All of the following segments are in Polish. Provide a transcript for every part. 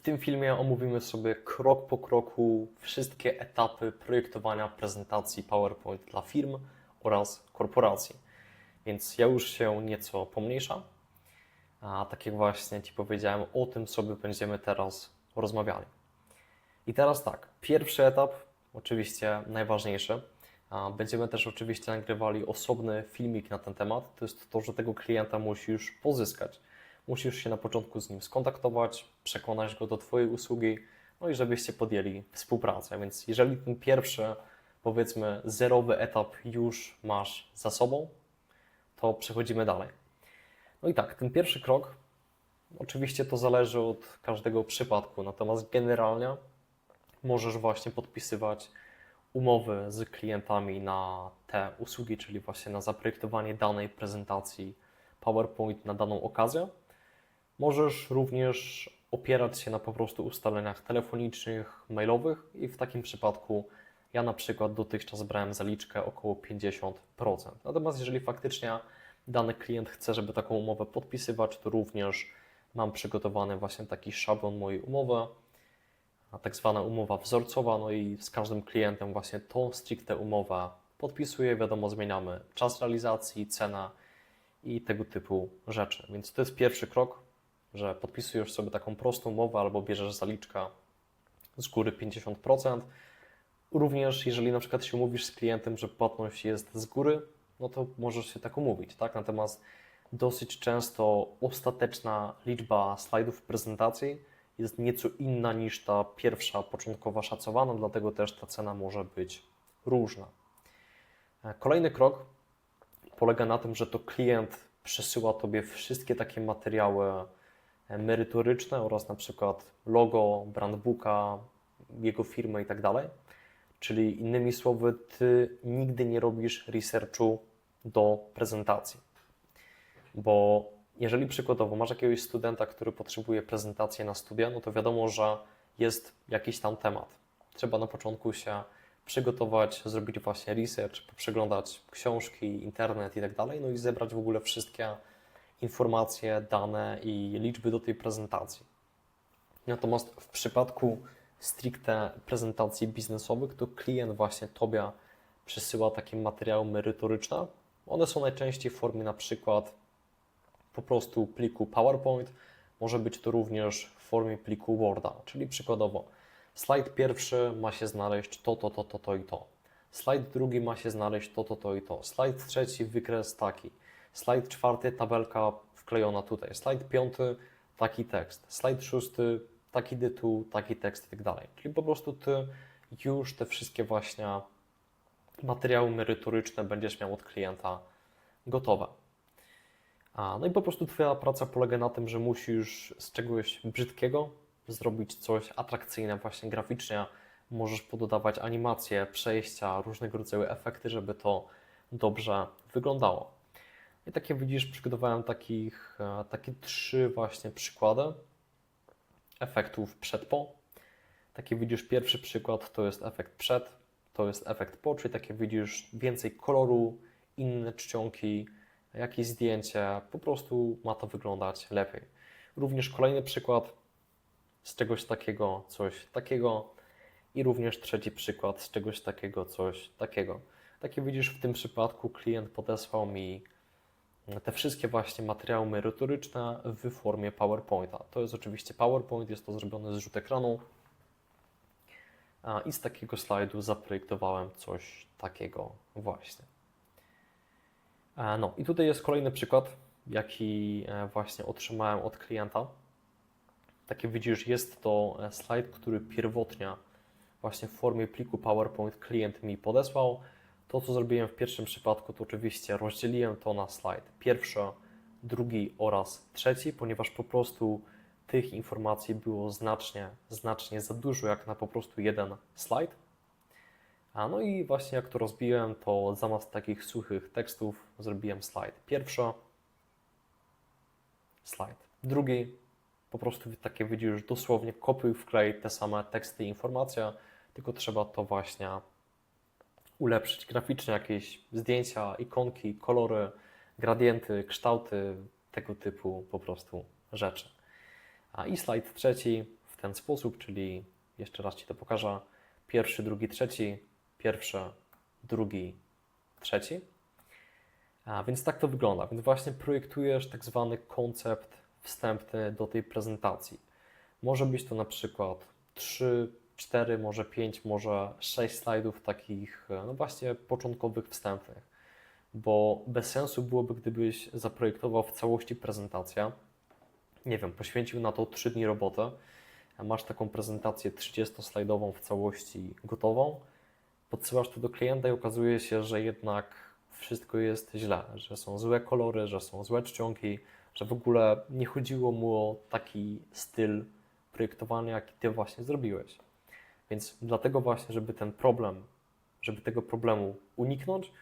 W tym filmie omówimy sobie krok po kroku wszystkie etapy projektowania prezentacji PowerPoint dla firm oraz korporacji. Więc ja już się nieco pomniejszam, a tak jak właśnie Ci powiedziałem, o tym sobie będziemy teraz rozmawiali. I teraz tak, pierwszy etap, oczywiście najważniejszy. Będziemy też oczywiście nagrywali osobny filmik na ten temat. To jest to, że tego klienta musisz pozyskać. Musisz się na początku z nim skontaktować, przekonać go do Twojej usługi, no i żebyście podjęli współpracę. Więc jeżeli ten pierwszy, powiedzmy, zerowy etap już masz za sobą, to przechodzimy dalej. No i tak, ten pierwszy krok, oczywiście to zależy od każdego przypadku, natomiast generalnie możesz właśnie podpisywać umowy z klientami na te usługi, czyli właśnie na zaprojektowanie danej prezentacji PowerPoint na daną okazję. Możesz również opierać się na po prostu ustaleniach telefonicznych, mailowych i w takim przypadku ja na przykład dotychczas brałem zaliczkę około 50%. Natomiast jeżeli faktycznie dany klient chce, żeby taką umowę podpisywać, to również mam przygotowany właśnie taki szablon mojej umowy, tak zwana umowa wzorcowa, no i z każdym klientem właśnie tą stricte umowę podpisuję, wiadomo, zmieniamy czas realizacji, cena i tego typu rzeczy. Więc to jest pierwszy krok, że podpisujesz sobie taką prostą umowę albo bierzesz zaliczkę z góry 50%. Również jeżeli na przykład się umówisz z klientem, że płatność jest z góry, no to możesz się tak umówić, tak? Natomiast dosyć często ostateczna liczba slajdów w prezentacji jest nieco inna niż ta pierwsza, początkowa szacowana, dlatego też ta cena może być różna. Kolejny krok polega na tym, że to klient przesyła Tobie wszystkie takie materiały merytoryczne oraz na przykład logo, brandbooka, jego firmy i tak. Czyli innymi słowy, Ty nigdy nie robisz researchu do prezentacji. Bo jeżeli przykładowo masz jakiegoś studenta, który potrzebuje prezentacji na studia, no to wiadomo, że jest jakiś tam temat. Trzeba na początku się przygotować, zrobić właśnie research, przeglądać książki, internet i tak no i zebrać w ogóle wszystkie informacje, dane i liczby do tej prezentacji. Natomiast w przypadku stricte prezentacji biznesowych, to klient właśnie Tobie przesyła takie materiały merytoryczne. One są najczęściej w formie na przykład po prostu pliku PowerPoint. Może być to również w formie pliku Worda, czyli przykładowo slajd pierwszy ma się znaleźć to, to, to, to, to i to. Slajd drugi ma się znaleźć to, to, to i to. Slajd trzeci wykres taki. Slajd czwarty tabelka wklejona tutaj. Slajd piąty taki tekst. Slajd szósty taki tytuł, taki tekst i tak dalej. Czyli po prostu Ty już te wszystkie właśnie materiały merytoryczne będziesz miał od klienta gotowe. A, no i po prostu Twoja praca polega na tym, że musisz z czegoś brzydkiego zrobić coś atrakcyjne właśnie graficznie. Możesz pododawać animacje, przejścia, różnego rodzaju efekty, żeby to dobrze wyglądało. I tak jak widzisz, przygotowałem takich, e, takie trzy właśnie przykłady efektów przed-po. Taki widzisz, pierwszy przykład to jest efekt przed, to jest efekt po, czyli takie widzisz więcej koloru, inne czcionki, jakieś zdjęcie, po prostu ma to wyglądać lepiej. Również kolejny przykład z czegoś takiego, coś takiego i również trzeci przykład z czegoś takiego, coś takiego. Takie widzisz, w tym przypadku klient podesłał mi te wszystkie właśnie materiały merytoryczne w formie PowerPointa. To jest oczywiście PowerPoint, jest to zrobione z rzut ekranu i z takiego slajdu zaprojektowałem coś takiego właśnie. No i tutaj jest kolejny przykład, jaki e, właśnie otrzymałem od klienta. Tak jak widzisz, jest to e, slajd, który pierwotnie właśnie w formie pliku PowerPoint klient mi podesłał. To, co zrobiłem w pierwszym przypadku, to oczywiście rozdzieliłem to na slajd pierwszy, drugi oraz trzeci, ponieważ po prostu tych informacji było znacznie, znacznie za dużo, jak na po prostu jeden slajd. A no i właśnie jak to rozbiłem, to zamiast takich suchych tekstów zrobiłem slajd pierwszy, slajd drugi. Po prostu takie widzisz, dosłownie kopiuj, wklej te same teksty i informacje, tylko trzeba to właśnie ulepszyć graficznie, jakieś zdjęcia, ikonki, kolory, gradienty, kształty, tego typu po prostu rzeczy. A i slajd trzeci, w ten sposób, czyli jeszcze raz Ci to pokażę. Pierwszy, drugi, trzeci, pierwszy, drugi, trzeci. A więc tak to wygląda. Więc właśnie projektujesz tak zwany koncept wstępny do tej prezentacji. Może być to na przykład 3, 4, może 5, może 6 slajdów takich, no właśnie, początkowych, wstępnych. Bo bez sensu byłoby, gdybyś zaprojektował w całości prezentację, nie wiem, poświęcił na to 3 dni roboty, masz taką prezentację 30-slajdową w całości gotową, podsyłasz to do klienta i okazuje się, że jednak wszystko jest źle, że są złe kolory, że są złe czcionki, że w ogóle nie chodziło mu o taki styl projektowania, jaki ty właśnie zrobiłeś. Więc dlatego właśnie, żeby ten problem, żeby tego problemu uniknąć,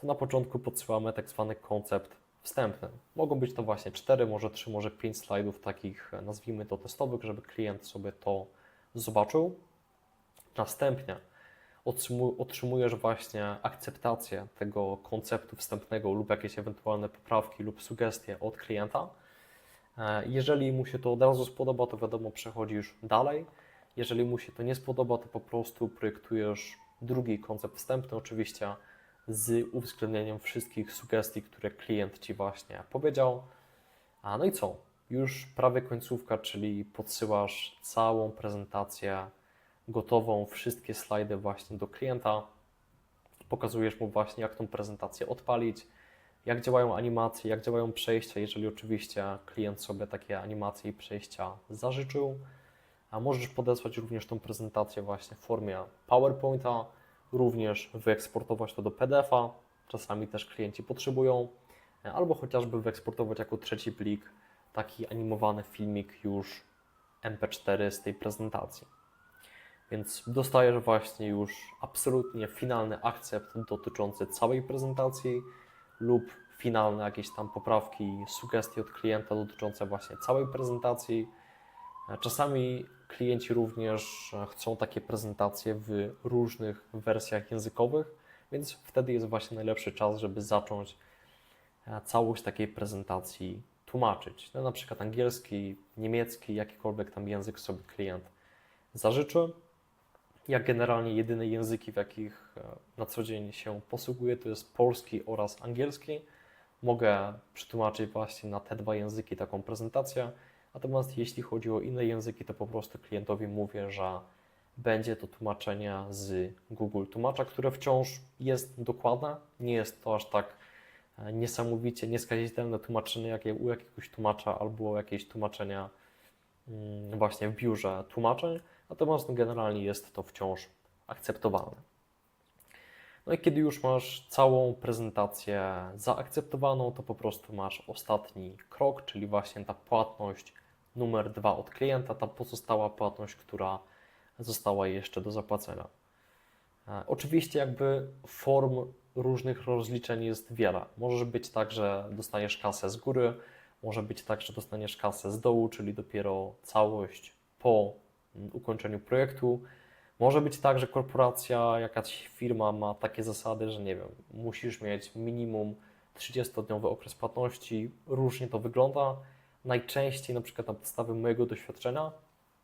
to na początku podsyłamy tak zwany koncept wstępny. Mogą być to właśnie 4, może 3, może 5 slajdów takich, nazwijmy to testowych, żeby klient sobie to zobaczył. Następnie otrzymu- otrzymujesz właśnie akceptację tego konceptu wstępnego lub jakieś ewentualne poprawki lub sugestie od klienta. E, Jeżeli mu się to od razu spodoba, to wiadomo, przechodzisz dalej. Jeżeli mu się to nie spodoba, to po prostu projektujesz drugi koncept wstępny, oczywiście z uwzględnieniem wszystkich sugestii, które klient Ci właśnie powiedział. A no i co? Już prawie końcówka, czyli podsyłasz całą prezentację gotową, wszystkie slajdy właśnie do klienta. Pokazujesz mu właśnie, jak tą prezentację odpalić, jak działają animacje, jak działają przejścia, jeżeli oczywiście klient sobie takie animacje i przejścia zażyczył. A możesz podesłać również tą prezentację właśnie w formie PowerPointa, również wyeksportować to do PDF-a. Czasami też klienci potrzebują, albo chociażby wyeksportować jako trzeci plik taki animowany filmik już MP4 z tej prezentacji. Więc dostajesz właśnie już absolutnie finalny akcept dotyczący całej prezentacji lub finalne jakieś tam poprawki, sugestie od klienta dotyczące właśnie całej prezentacji. Czasami klienci również chcą takie prezentacje w różnych wersjach językowych, więc wtedy jest właśnie najlepszy czas, żeby zacząć e, całość takiej prezentacji tłumaczyć. No, na przykład angielski, niemiecki, jakikolwiek tam język sobie klient zażyczy. Ja generalnie jedyne języki, w jakich e, na co dzień się posługuję, to jest polski oraz angielski. Mogę przetłumaczyć właśnie na te dwa języki taką prezentację. Natomiast jeśli chodzi o inne języki, to po prostu klientowi mówię, że będzie to tłumaczenie z Google Tłumacza, które wciąż jest dokładne. Nie jest to aż tak e, niesamowicie nieskazitelne tłumaczenie jak u jakiegoś tłumacza albo jakieś tłumaczenia mm, właśnie w biurze tłumaczeń. Natomiast no, generalnie jest to wciąż akceptowalne. No i kiedy już masz całą prezentację zaakceptowaną, to po prostu masz ostatni krok, czyli właśnie ta płatność numer dwa od klienta, ta pozostała płatność, która została jeszcze do zapłacenia. E, Oczywiście jakby form różnych rozliczeń jest wiele. Może być tak, że dostaniesz kasę z góry, może być tak, że dostaniesz kasę z dołu, czyli dopiero całość po mm, ukończeniu projektu. Może być tak, że korporacja, jakaś firma ma takie zasady, że nie wiem, musisz mieć minimum 30-dniowy okres płatności. Różnie to wygląda. Najczęściej, na przykład na podstawie mojego doświadczenia,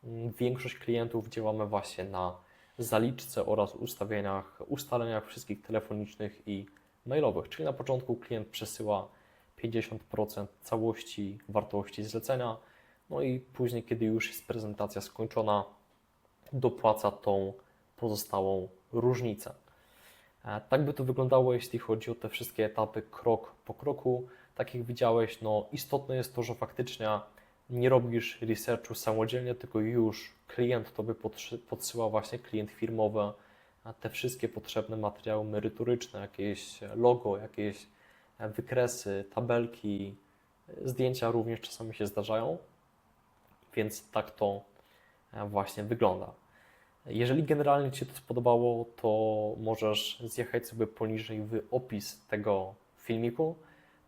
mm, większość klientów działamy właśnie na zaliczce oraz ustawieniach, ustaleniach wszystkich telefonicznych i mailowych. Czyli na początku klient przesyła 50% całości wartości zlecenia, no i później, kiedy już jest prezentacja skończona, dopłaca tą pozostałą różnicę. E, Tak by to wyglądało, jeśli chodzi o te wszystkie etapy krok po kroku. Tak jak widziałeś, no istotne jest to, że faktycznie nie robisz researchu samodzielnie, tylko już klient tobie podsyła właśnie klient firmowy te wszystkie potrzebne materiały merytoryczne, jakieś logo, jakieś e, wykresy, tabelki, e, zdjęcia również czasami się zdarzają, więc tak to e, właśnie wygląda. Jeżeli generalnie Ci to spodobało, to możesz zjechać sobie poniżej w opis tego filmiku.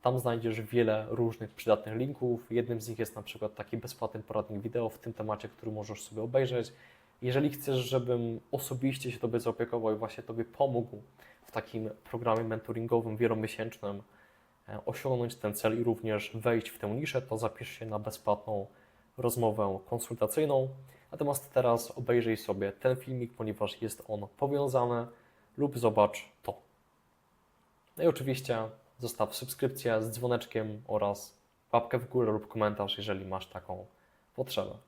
Tam znajdziesz wiele różnych przydatnych linków. Jednym z nich jest na przykład taki bezpłatny poradnik wideo w tym temacie, który możesz sobie obejrzeć. Jeżeli chcesz, żebym osobiście się Tobie zaopiekował i właśnie Tobie pomógł w takim programie mentoringowym wielomiesięcznym e, osiągnąć ten cel i również wejść w tę niszę, to zapisz się na bezpłatną rozmowę konsultacyjną. Natomiast teraz obejrzyj sobie ten filmik, ponieważ jest on powiązany lub zobacz to. No i oczywiście zostaw subskrypcję z dzwoneczkiem oraz łapkę w górę lub komentarz, jeżeli masz taką potrzebę.